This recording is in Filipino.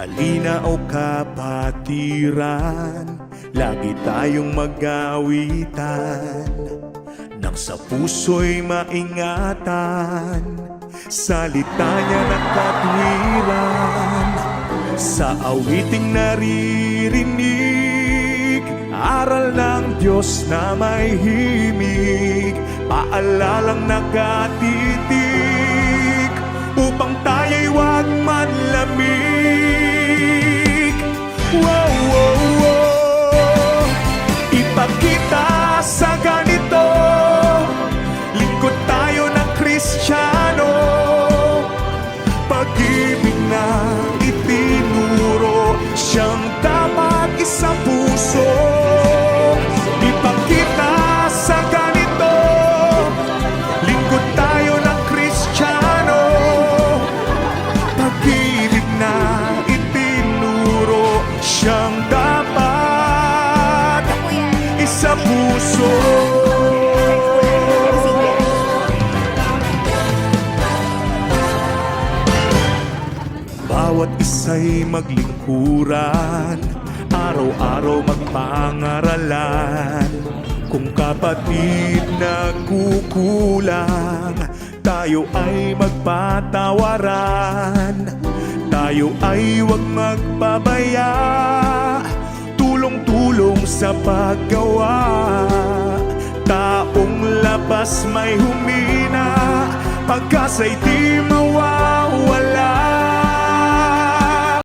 Halina o kapatiran Lagi tayong mag-awitan. Nang sa puso'y maingatan Salita niya ng katwiran Sa awiting naririnig Aral ng Diyos na may himig. Paalalang nakatitig isa puso. Bawat isa'y maglingkuran Araw-araw magpangaralan. Kung kapatid nagkukulang Tayo ay magpatawaran. Tayo ay huwag magpabaya sa paggawa. Taong labas may humina. Pagkasa'y di mawala